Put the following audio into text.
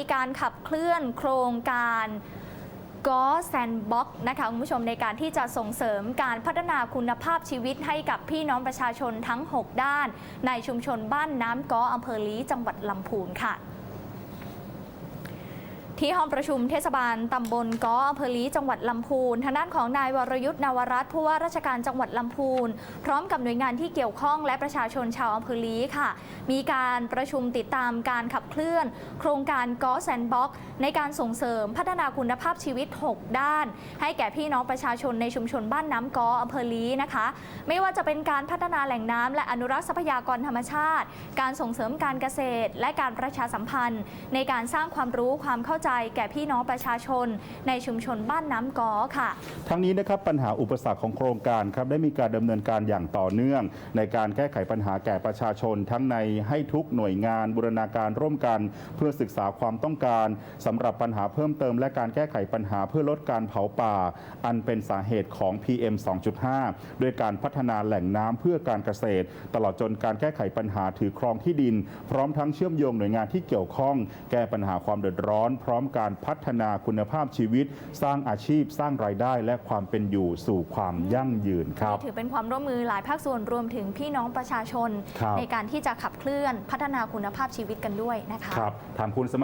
มีการขับเคลื่อนโครงการก็แซนบ็อกนะคะคุณผู้ชมในการที่จะส่งเสริมการพัฒนาคุณภาพชีวิตให้กับพี่น้องประชาชนทั้ง 6 ด้าน ในชุมชนบ้านน้ำก้ออำเภอลีจังหวัดลำพูนค่ะ ที่ห้องประชุมเทศบาลตำบลก้ออำเภอลีจังหวัดลำพูน ทางด้านของนายวรยุทธ์นวรัตน์ผู้ว่าราชการจังหวัดลำพูน พร้อมกับหน่วยงานที่เกี่ยวข้องและประชาชนชาวอำเภอลีค่ะ มีการประชุมติดตามการขับเคลื่อน โครงการก้อแซนบ็อกในการส่งเสริมพัฒนาคุณภาพชีวิต 6 ด้าน ให้แก่พี่น้องประชาชนในชุมชนบ้านน้ำก้ออำเภอลีนะคะ ไม่ว่าจะเป็นการพัฒนาแหล่งน้ำและอนุรักษ์ทรัพยากรธรรมชาติ การส่งเสริมการเกษตร และการประชาสัมพันธ์ ในการสร้างความรู้ความเข้าใจแก่พี่น้องประชาชน ในชุมชนบ้านน้ำกอค่ะ ทั้งนี้นะครับปัญหาอุปสรรคของโครงการครับได้มีการดำเนินการอย่างต่อเนื่อง ในการแก้ไขปัญหาแก่ประชาชน ทั้งในให้ทุกหน่วยงานบูรณาการร่วมกัน เพื่อศึกษาความต้องการสำหรับปัญหาเพิ่มเติม และการแก้ไขปัญหาเพื่อลดการเผาป่า อันเป็นสาเหตุของ PM 2.5 ด้วยการพัฒนาแหล่งน้ำเพื่อการเกษตร ตลอดจนการแก้ไขปัญหาถือครองที่ดิน พร้อมทั้งเชื่อมโยงหน่วยงานที่เกี่ยวข้อง แก้ปัญหาความเดือดร้อนพร้อมการพัฒนาคุณภาพชีวิต สร้างอาชีพสร้างรายได้และความเป็นอยู่สู่ความยั่งยืนครับถือเป็นความร่วมมือหลายภาคส่วนรวมถึงพี่น้องประชาชนครับในการที่จะขับเคลื่อนพัฒนาคุณภาพชีวิตกันด้วยนะคะครับถามคุณสม